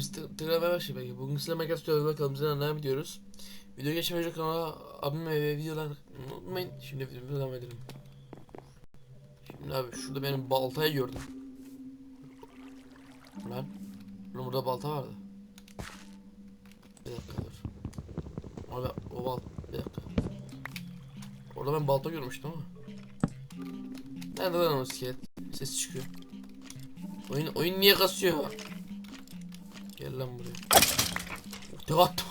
Tıklamaya başlıyor belki. Bugün size Minecraft Survival kanalımızdan devam ediyoruz. Video geçmeden önce kanala abone ve videolar unutmayın. Şimdi videomuza devam edelim. Şimdi abi şurada benim baltayı gördüm. Lan. Lan burada balta vardı. Bir dakika dur. Orada o bal. Bir dakika. Orada ben balta görmüştüm ama. Nerede lan o iskelet? Ses çıkıyor. Oyun, oyun niye kasıyor? Gel lan buraya. Tek attım.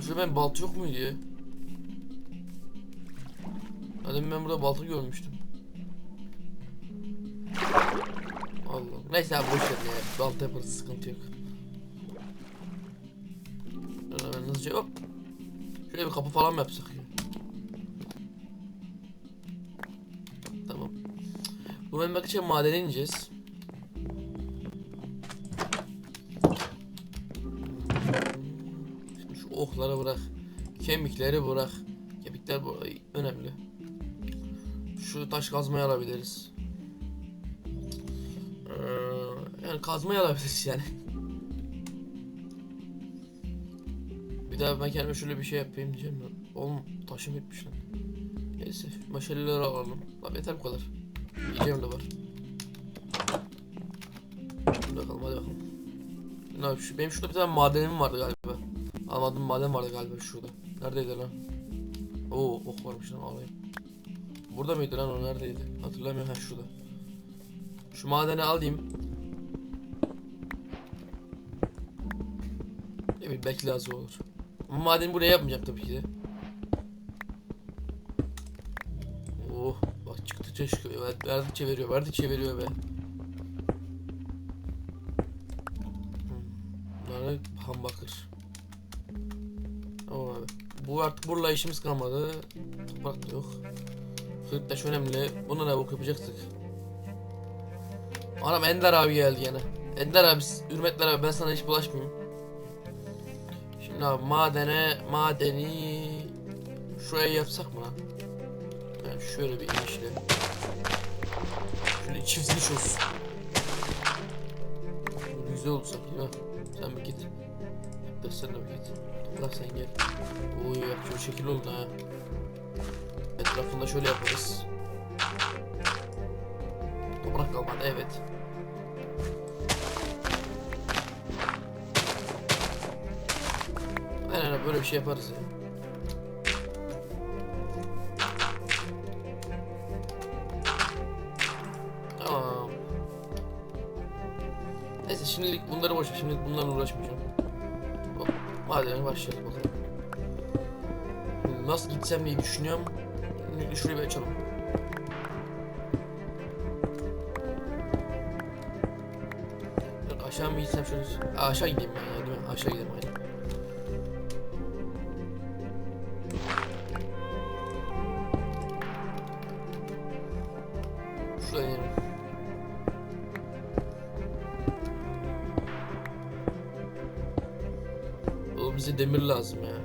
Şurada ben balta yok muydu ya? Hadi ben burada balta görmüştüm. Allah. Neyse abi boş ver ya. Balta yaparız sıkıntı yok. Şöyle ben hızlıca hop. Şöyle bir kapı falan mı yapsak ya? Benim bakacağım madene ineceğiz. Şu okları bırak. Kemikleri bırak. Kemikler önemli. Şu taş kazmayı alabiliriz. Ee, yani kazmayı alabiliriz yani. Bir daha ben kendime şöyle bir şey yapayım diyeceğim. Oğlum taşım bitmiş lan. Neyse meşaleleri alalım. Abi yeter bu kadar. Yiyeceğim de var. Hadi bakalım hadi bakalım. Ne şu, benim şurada bir tane madenim vardı galiba. Almadığım maden vardı galiba şurada. Neredeydi lan? Oo ok varmış lan alayım. Burada mıydı lan o neredeydi? Hatırlamıyorum ha şurada. Şu madeni alayım. Bileyim belki lazım olur. Ama madeni buraya yapmayacağım tabii ki de. Çıkıyor. Ver- Verdikçe veriyor, verdikçe veriyor be. Hmm, Bunları ham bakır. Tamam abi. Bu artık burla işimiz kalmadı. Toprak da yok. Kırıktaş önemli. Bunu ne bok yapacaktık. Anam Ender abi geldi yine. Ender abi, Hürmetler abi ben sana hiç bulaşmayayım. Şimdi abi madene, madeni şuraya yapsak mı lan? Yani şöyle bir inişle. İniş olsun. Şöyle güzel olsak ya. Sen bir git. Dur sen de bir git. Bırak sen gel. Bak çok şekil oldu ha. Etrafında şöyle yaparız. Toprak kalmadı evet. Aynen, böyle bir şey yaparız ya. Boş. Şimdilik bunlarla uğraşmayacağım. Madene başlayalım bakalım. Nasıl gitsem diye düşünüyorum. Şimdi şurayı bir açalım. Aşağı mı gitsem şöyle... Aşağı gideyim ben ya? Aşağı gidelim aynen. Bize demir lazım ya.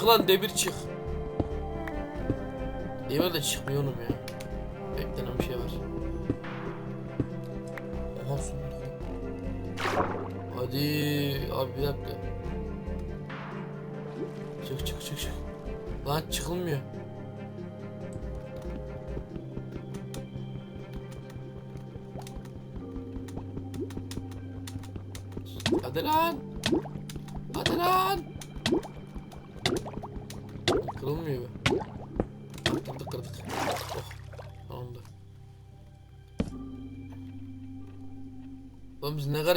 Çık lan demir çık. Demir de çıkmıyor oğlum ya. Beklenen bir şey var. Oha sonunda. Hadi abi bir dakika. Çık çık çık çık. Lan çıkılmıyor. Hadi lan.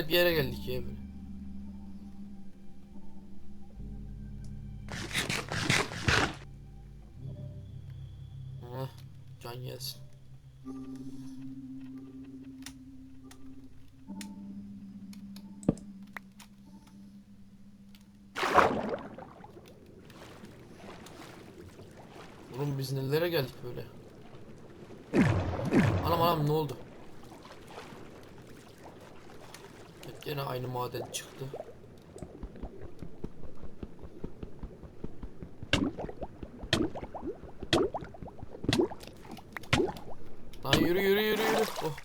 garip bir yere geldik ya böyle. Heh, can gelsin. Oğlum biz nelere geldik böyle? Anam anam ne oldu? Gene aynı maden çıktı. Lan yürü yürü yürü yürü. Oh.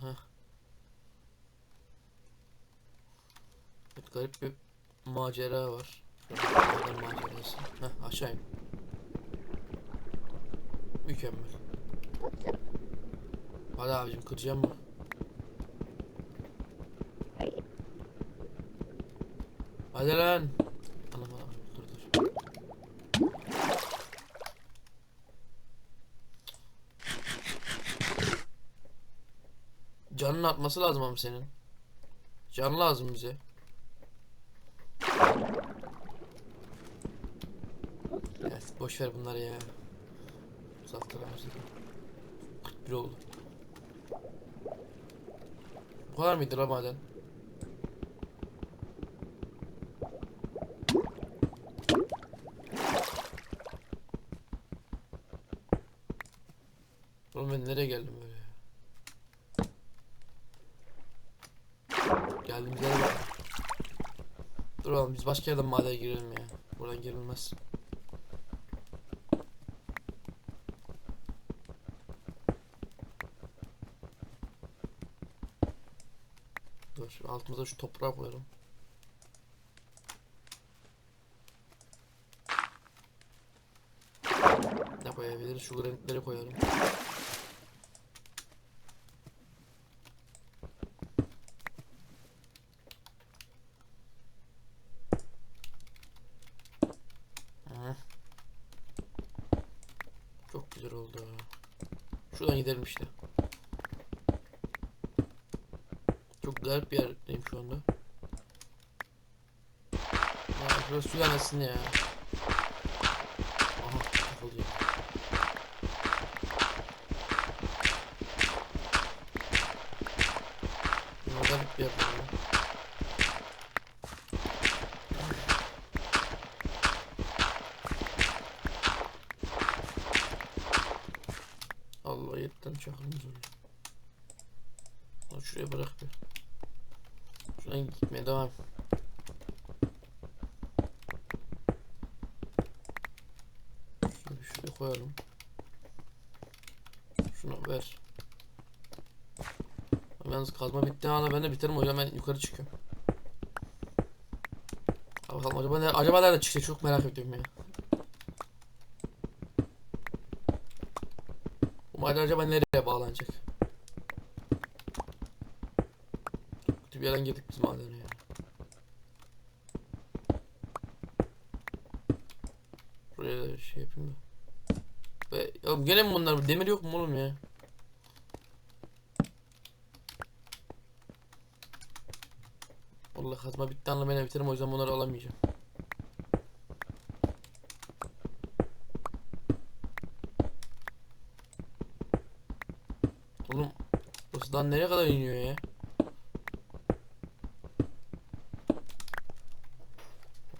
Heh. Garip bir macera var. Macerası. Heh, aşağı in. Mükemmel. Hadi abicim kıracağım mı? Hadi lan. Anam anam dur dur. Canın atması lazım ama senin. Can lazım bize. Ya boş ver bunları ya. Uzaklara harcadım. 41 oldu. Bu kadar mıydı la maden? Oğlum ben nereye geldim böyle? Geldiğimiz yere bak. Dur oğlum biz başka yerden madene girelim ya. Buradan girilmez. Dur altımıza şu toprağı koyalım. Ne koyabiliriz? Şu granitleri koyalım. Çok güzel oldu. Şuradan gidelim işte. Çok garip bir yerdeyim şu anda. Ya şurası su yanasın ya. Aha takıldı ya. Garip bir yer bu ya. Allah yetten çakılmış oluyor. Şuraya bırak bir. Şuradan gitmeye devam. Şunu şuraya koyalım. Şunu ver. Yalnız kazma bitti anda ben de biterim o yüzden ben yukarı çıkıyorum. Bakalım acaba, ne, acaba nerede çıkacak çok merak ediyorum ya. Bu acaba nereye bağlanacak? Kötü bir yerden girdik biz madene ya. Buraya da şey yapayım da. Ve ya gene mi bunlar? Demir yok mu oğlum ya? Vallahi kazma bitti anla ben biterim o yüzden bunları alamayacağım. Oğlum daha nereye kadar iniyor ya?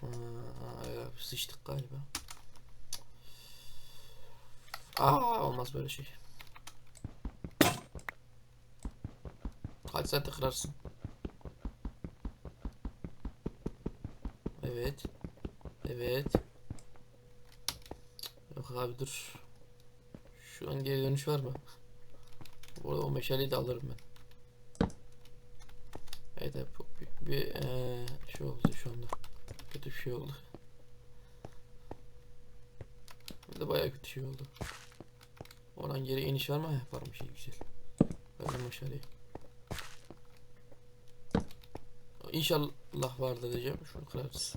Aa, ya, sıçtık galiba. Aa olmaz böyle şey. Kaç saatte kırarsın? Evet. Evet. Yok abi dur. Şu an geri dönüş var mı? Burada o meşaleyi de alırım ben. Evet evet çok bir eee, şey oldu şu anda. Kötü bir şey oldu. Bir de bayağı kötü şey oldu. Oradan geri iniş var mı? Heh, varmış iyi güzel. De meşaleyi. İnşallah vardır diyeceğim. Şunu kırarız.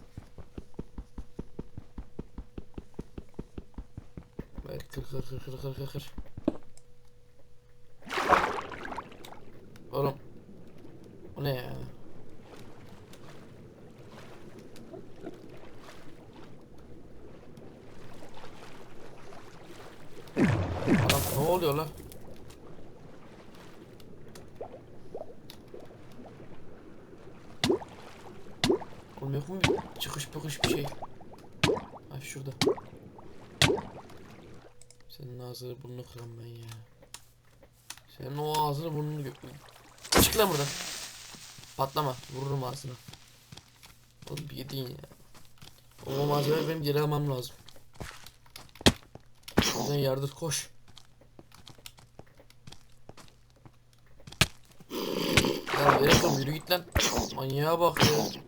Evet kır kır kır kır kır kır kır. Oğlum. O ne ya? Adam ne oluyor lan? çıkış pıkış bir şey. Ha şurada. Senin ağzını burnunu kıram ben ya. Senin o ağzını burnunu gö... Çık lan buradan. Patlama. Vururum ağzına. Oğlum bir yedin ya. O malzemeleri benim geri almam lazım. Sen yardır koş. Ya yok yürü git lan. Manyağa bak ya.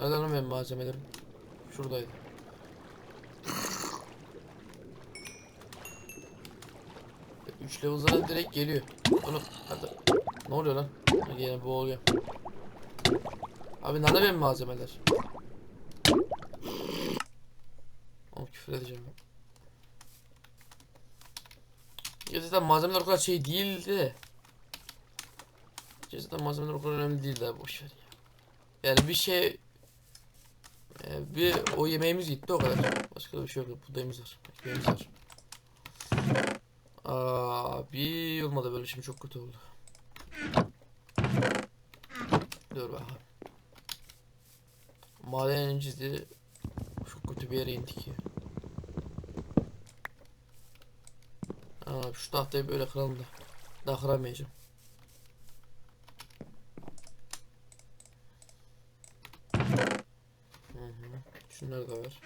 Nerede lan benim malzemelerim? Şuradaydı. Üç level zaten direkt geliyor. Onu hadi. Ne oluyor lan? Hadi yine boğuluyor. Abi nerede benim malzemeler? Oğlum küfür edeceğim ben. Zaten malzemeler o kadar şey değildi. Zaten malzemeler o kadar önemli değildi abi boşver ya. Yani bir şey e, bir o yemeğimiz gitti o kadar. Başka da bir şey yok. Buğdayımız var. Ekmeğimiz var. Abi olmadı böyle şimdi çok kötü oldu. Dur bakalım. Maden incisi çok kötü bir yere indik ya. Aa, şu tahtayı böyle kıralım da. Daha kıramayacağım. Hı. Şunlar da var.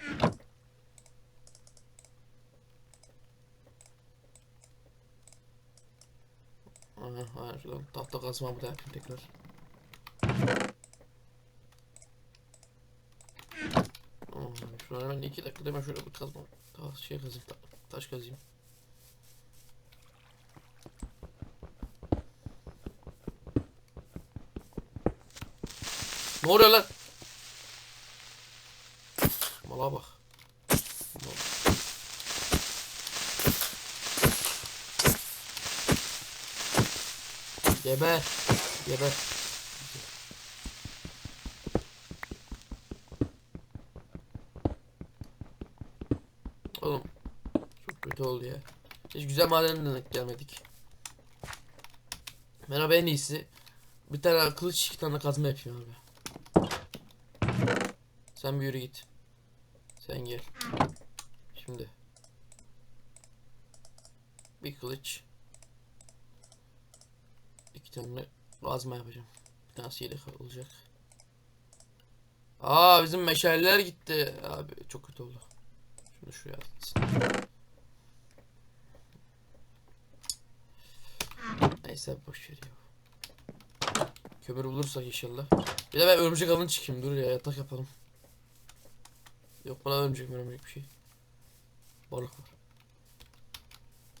Aha, şuradan tahta kazmamı da yapayım tekrar. Aha, Şuradan hemen iki dakikada hemen şöyle bir kazma. Ta şey kazayım, ta taş kazayım. Ne oluyor lan? Mala bak. Geber. Geber. Oğlum. Çok kötü oldu ya. Hiç güzel madene denk gelmedik. Merhaba en iyisi. Bir tane kılıç iki tane kazma yapayım abi. Sen bir yürü git. Sen gel. Şimdi. Bir kılıç. İki tane kazma yapacağım. Bir tanesi yedek olacak. Aa bizim meşaleler gitti. Abi çok kötü oldu. Şunu şuraya atsın. Neyse boş ver ya. Kömür bulursak inşallah. Bir de ben örümcek alın çıkayım. Dur ya yatak yapalım. Yok bana örümcek örümcek bir şey. Balık var.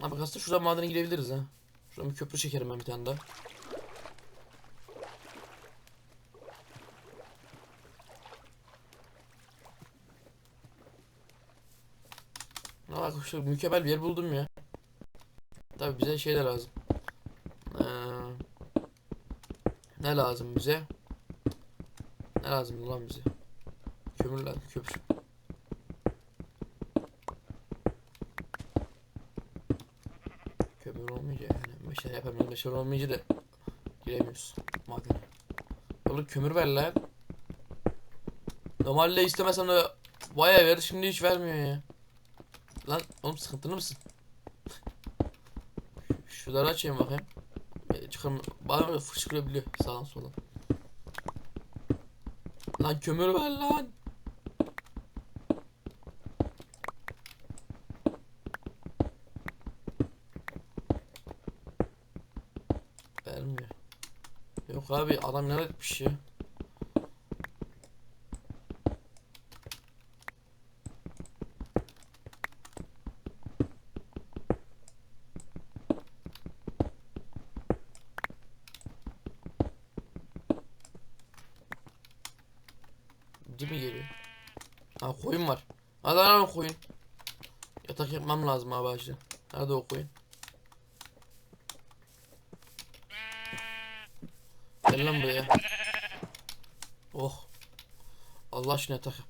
Abi aslında şuradan madene girebiliriz ha. Şuradan bir köprü çekerim ben bir tane daha. Şu mükemmel bir yer buldum ya. Tabi bize şey de lazım. Ee, ne lazım bize? Ne lazım lan bize? Kömür lazım, kömür. Kömür olmayınca yani meşale olmayınca da giremiyoruz madene. Oğlum kömür ver lan. Normalde istemesem de bayağı verir şimdi hiç vermiyor ya. Lan oğlum sıkıntılı mısın? Şuraları açayım bakayım. E, çıkarım. Bana fışkırabiliyor sağdan soldan. Lan kömür ver lan. Vermiyor. Yok abi adam ne etmiş ya. Mi geliyor? Ha koyun var. Hadi lan koyun. Yatak yapmam lazım abi acil. Nerede o koyun? Gel lan buraya. Oh. Allah aşkına yatak yap.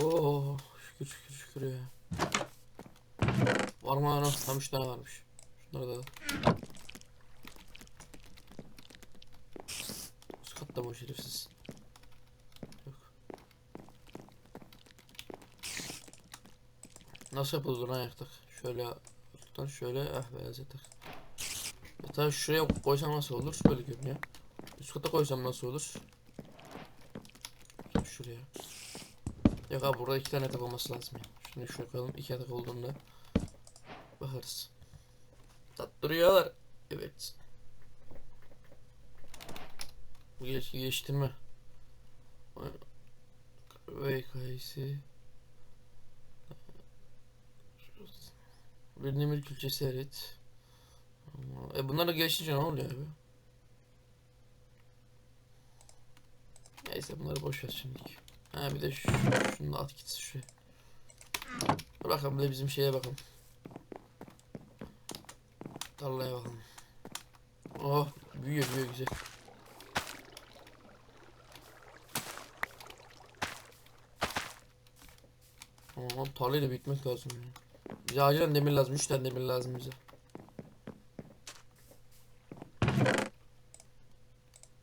Oo şükür şükür şükür ya. Var mı ana? Tam 3 tane varmış. Şunları da. Üst katta bu şerefsiz. Nasıl yapılır lan ayaktak? Şöyle tutan şöyle ah beyaz yatak. Yatağı şuraya koysam nasıl olur? Böyle görünüyor. Üst kata koysam nasıl olur? Şuraya. Yok abi burada iki tane yatak olması lazım ya. Şunu şuraya koyalım. İki yatak olduğunda bakarız. Tat duruyorlar. Evet. Bu geç geçtirme. Ve kayısı. Bir demir külçesi. Ama- E bunları geçince ne oluyor abi? Neyse bunları boş ver şimdilik. Ha bir de şu, şunu da at gitsin şuraya. Bakalım bir de bizim şeye bakalım. Tarlaya bakalım. Oh büyüyor büyüyor güzel. Ama tarlayı da büyütmek lazım ya. Bize acilen demir lazım. 3 tane demir lazım bize.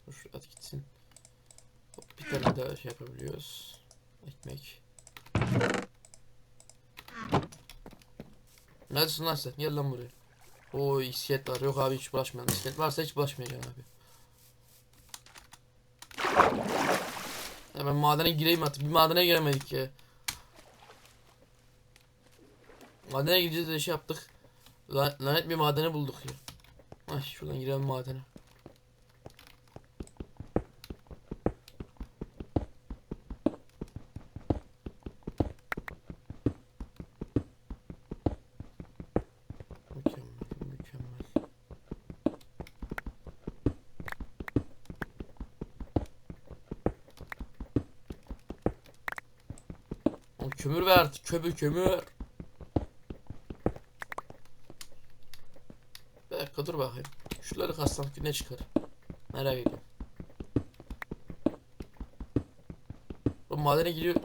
Dur at gitsin. Hop, bir tane daha şey yapabiliyoruz. Ekmek. Neredesin lan sen? Gel lan buraya. Oo iskelet var. Yok abi hiç bulaşmayalım. İskelet varsa hiç bulaşmayacağım abi. Hemen madene gireyim artık. Bir madene giremedik ya. Madene gideceğiz diye şey yaptık. La lanet bir madene bulduk ya. Ay şuradan girelim madene. Mükemmel, mükemmel. Oğlum kömür ver artık, kömür kömür. Bir dakika dur bakayım. Şunları kassam ki ne çıkar? Merak ediyorum. Bu madene gidiyor,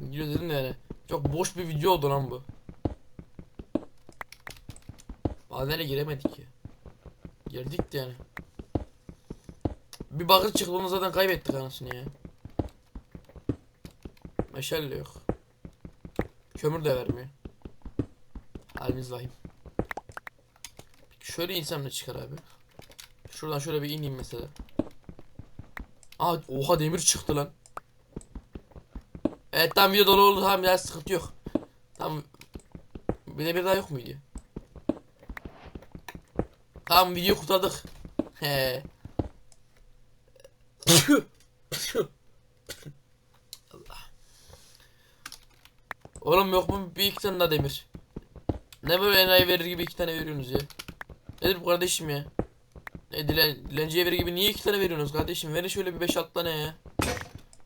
gidiyor dedim de yani. Çok boş bir video oldu lan bu. Madene giremedik ya. Girdik de yani. Bir bakır çıktı onu zaten kaybettik anasını ya. Meşale de yok. Kömür de vermiyor. Halimiz vahim. Şöyle insem ne çıkar abi? Şuradan şöyle bir ineyim mesela. Aa oha demir çıktı lan. Evet tam video dolu oldu tamam ya sıkıntı yok. Tam bir de bir daha yok muydu? Tamam video kurtardık. He. Allah. Oğlum yok mu bir iki tane daha demir? Ne böyle enayi verir gibi iki tane veriyorsunuz ya? Nedir bu kardeşim ya? Ne dilen, dilenciye verir gibi niye iki tane veriyorsunuz kardeşim? Verin şöyle bir beş alt tane ya.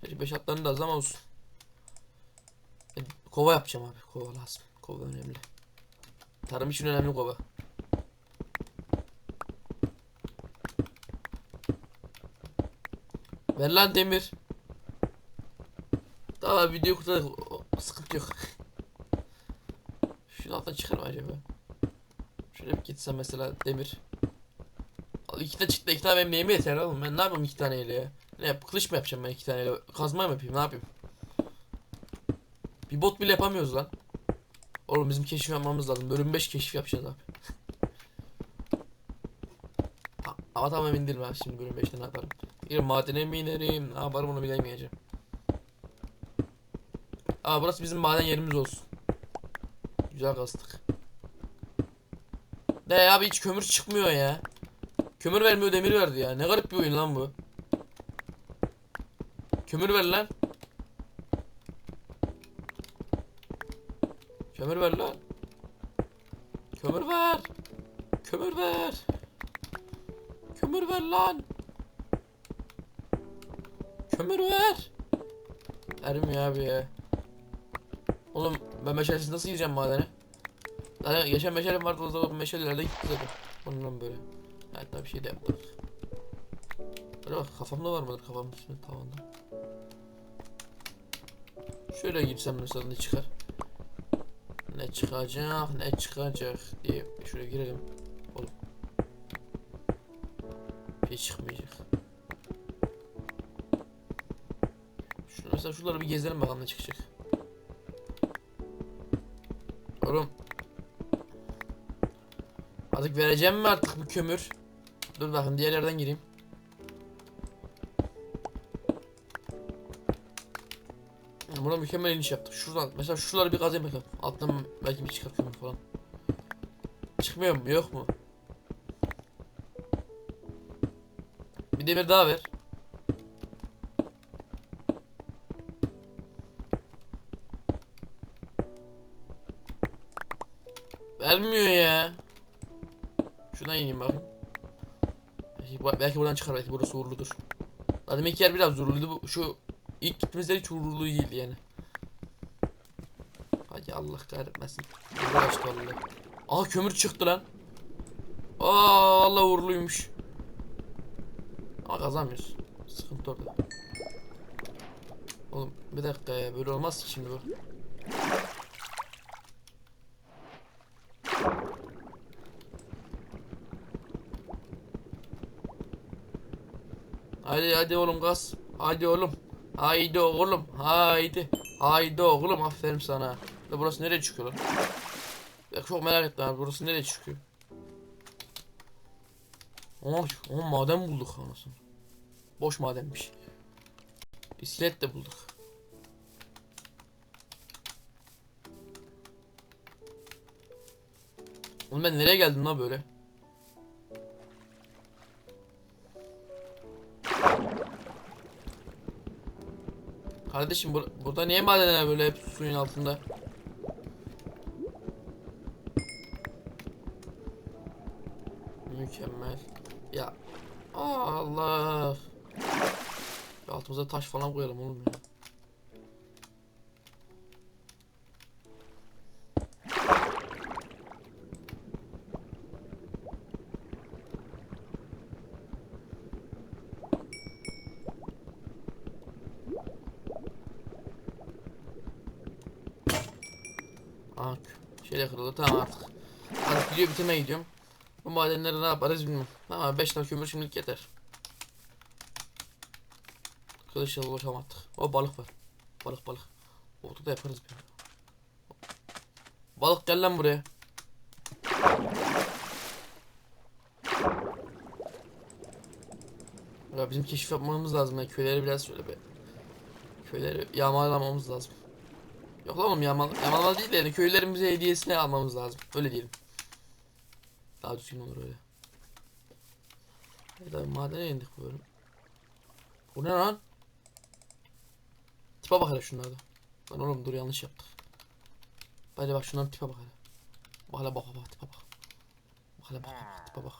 Gerçi beş alt tane de az ama olsun. E, kova yapacağım abi. Kova lazım. Kova önemli. Tarım için önemli kova. Ver lan demir. Tamam video kurtardık. Sıkıntı yok. Şunu alttan çıkar mı acaba? Şöyle bir gitsem mesela demir. Al iki de çıktı iki tane benim neyime yeter oğlum ben ne yapayım iki taneyle ya? Ne yap kılıç mı yapacağım ben iki taneyle? Kazma mı yapayım ne yapayım? Bir bot bile yapamıyoruz lan. Oğlum bizim keşif yapmamız lazım. Bölüm 5 keşif yapacağız abi. Ama tamam emin değilim ha şimdi bölüm 5'te ne yaparım. Bir madene mi inerim ne yaparım onu bilemeyeceğim. Aa burası bizim maden yerimiz olsun. Güzel kastık. Ne abi hiç kömür çıkmıyor ya. Kömür vermiyor demir verdi ya. Ne garip bir oyun lan bu. Kömür ver lan. Kömür ver lan. Kömür ver. Kömür ver. Kömür ver lan. Kömür ver. Vermiyor abi ya. Oğlum ben meşalesiz nasıl gireceğim madene? Zaten geçen meşalem vardı o zaman meşaleler de gitti zaten. Ondan böyle. Daha bir şey de yaptık. Böyle bak kafamda var mıdır kafamın üstünde tavanda. Şöyle girsem mesela ne çıkar? Ne çıkacak, ne çıkacak diye şuraya girelim. Oğlum. Bir şey çıkmayacak. Şunu mesela şuraları bir gezelim bakalım ne çıkacak. Oğlum. Artık vereceğim mi artık bu kömür? Dur bakayım diğer yerden gireyim. Buna mükemmel iniş yaptık. Şuradan mesela şuraları bir kazayım bakalım. Alttan belki bir çıkar kömür falan. Çıkmıyor mu? Yok mu? Bir demir daha ver. Vermiyor ya. Şuradan ineyim bakayım. Belki, belki buradan çıkar belki burası uğurludur. Daha demek yer biraz uğurluydu. Bu, şu ilk gittiğimizde hiç uğurlu değildi yani. Hadi Allah kahretmesin. Uğraştı vallahi. Aa kömür çıktı lan. Aa Allah uğurluymuş. Ama kazanmıyoruz. Sıkıntı orada. Oğlum bir dakika ya böyle olmaz ki şimdi bu. Hadi hadi oğlum gaz. Hadi oğlum. Haydi oğlum. Haydi. Haydi oğlum aferin sana. Ya burası nereye çıkıyor lan? Ya çok merak ettim abi burası nereye çıkıyor? Ama, ama maden bulduk anasını. Boş madenmiş. İskelet de bulduk. Oğlum ben nereye geldim lan böyle? Kardeşim bur burada niye madenler böyle hep suyun altında? Mükemmel. Ya Allah. Altımıza taş falan koyalım oğlum ya. Bitirmeye gidiyorum. Bu madenleri ne yaparız bilmiyorum. Ama 5 tane kömür şimdilik yeter. Kılıçla ulaşalım artık. O balık var. Balık balık. Oldu da yaparız bir. Balık gel lan buraya. Ya bizim keşif yapmamız lazım ya. Köyleri biraz şöyle bir. Köyleri yağmalamamız lazım. Yok lan oğlum yağmal yağmalama değil de yani köylerimize hediyesini almamız lazım. Öyle diyelim. Daha düzgün olur öyle. Ya da madene indik böyle. Bu ne lan? Tipe bak hele şunlarda. Lan oğlum dur yanlış yaptık. Hadi bak şunların tipe bak hele. Bak hele bak bak tipe bak. Bak hele bak bak tipe bak.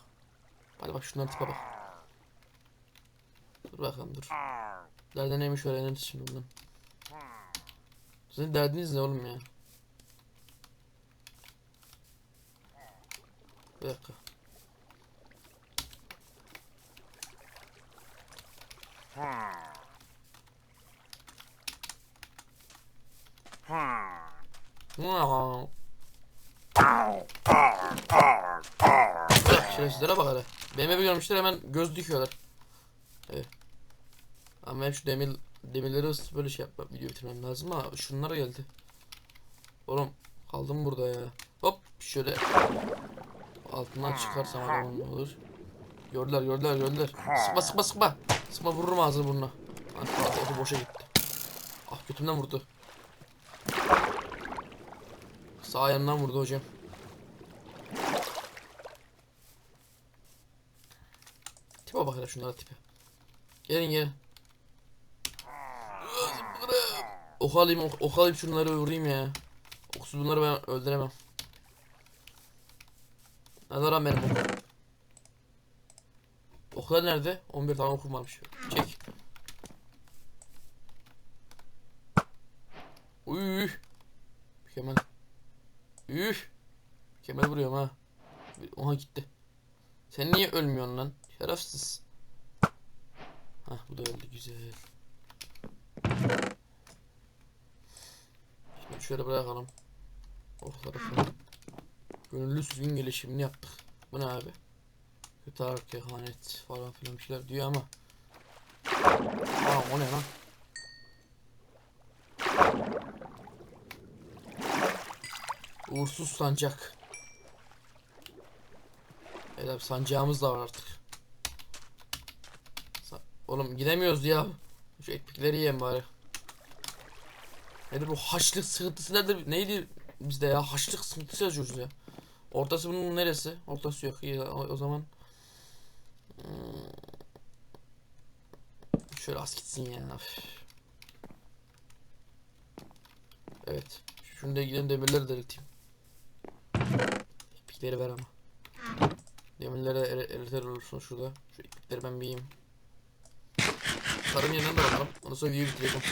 Hadi bak şunların tipe bak. Dur bakalım dur. Derdi neymiş öğreniriz şimdi bundan. Sizin derdiniz ne oğlum ya? Bir dakika. Şerefsizlere bak hele. Benim evi görmüşler hemen göz dikiyorlar. Evet. Ama ben şu demir demirleri ısıtıp böyle şey yapmam video bitirmem lazım ama şunlara geldi. Oğlum kaldım burada ya. Hop şöyle altından çıkarsam adamın ne olur. Gördüler gördüler gördüler. Sıkma sıkma sıkma. Sıkma vururum ağzını burnuna. Ah otu boşa gitti. Ah götümden vurdu. Sağ ayağından vurdu hocam. Tipe bak hele şunlara tipe. Gelin gelin. Ok alayım, ok, ok alayım şunları vurayım ya. Oksuz bunları ben öldüremem. Nerede lan benim okum? Oklar nerede? 11 tane okum varmış. Çek. Uy. Mükemmel. Üf. Mükemmel vuruyorum ha. Oha gitti. Sen niye ölmüyorsun lan? Şerefsiz. Hah bu da öldü güzel. şöyle bırakalım. Okları falan. Gönüllü sürgün gelişimini yaptık. Bu ne abi? Kötü kehanet falan filan şeyler diyor ama. Aa o ne lan? Uğursuz sancak. Evet abi sancağımız da var artık. Sa- Oğlum gidemiyoruz ya. Şu ekmekleri yiyelim bari. Nedir bu haçlık sıkıntısı nedir? Neydi bizde ya? Haçlık sıkıntısı yazıyoruz ya. Ortası bunun neresi? Ortası yok. İyi o, o zaman. Şöyle az gitsin ya. Evet. Şunu da giden demirleri de eriteyim. İplikleri ver ama. Demirleri de eri- eriter olursun şurada. Şu iplikleri ben bir yiyeyim. Tarım yerinden de bakalım. Ondan sonra videoyu bitireceğim.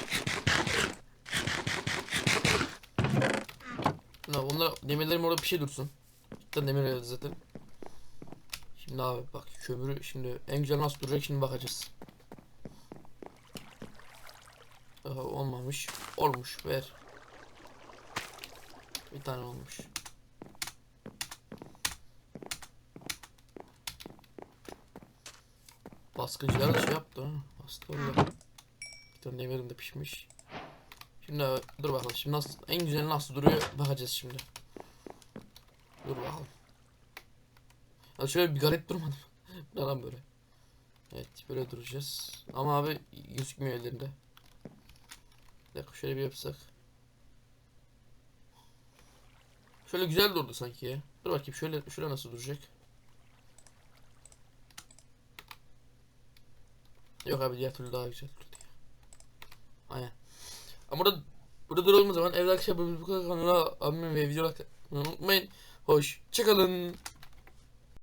Bunlar demirlerim orada bir şey dursun. Cidden demir geldi zaten. Şimdi abi bak kömürü şimdi en güzel nasıl duracak şimdi bakacağız. Daha olmamış. Olmuş ver. Bir tane olmuş. Baskıcılar da şey yaptı ha. Bir tane demirim de pişmiş. Şimdi dur bakalım şimdi nasıl en güzel nasıl duruyor bakacağız şimdi. Dur bakalım. Ya şöyle bir garip durmadım. lan böyle? Evet böyle duracağız. Ama abi gözükmüyor ellerinde. Bir şöyle bir yapsak. Şöyle güzel durdu sanki ya. Dur bakayım şöyle şöyle nasıl duracak? Yok abi diğer türlü daha güzel durdu ya. Aynen. Ama burada burada duralım o zaman. Evet arkadaşlar bu kadar kanala abim ve videolar unutmayın. Hoş çıkalım.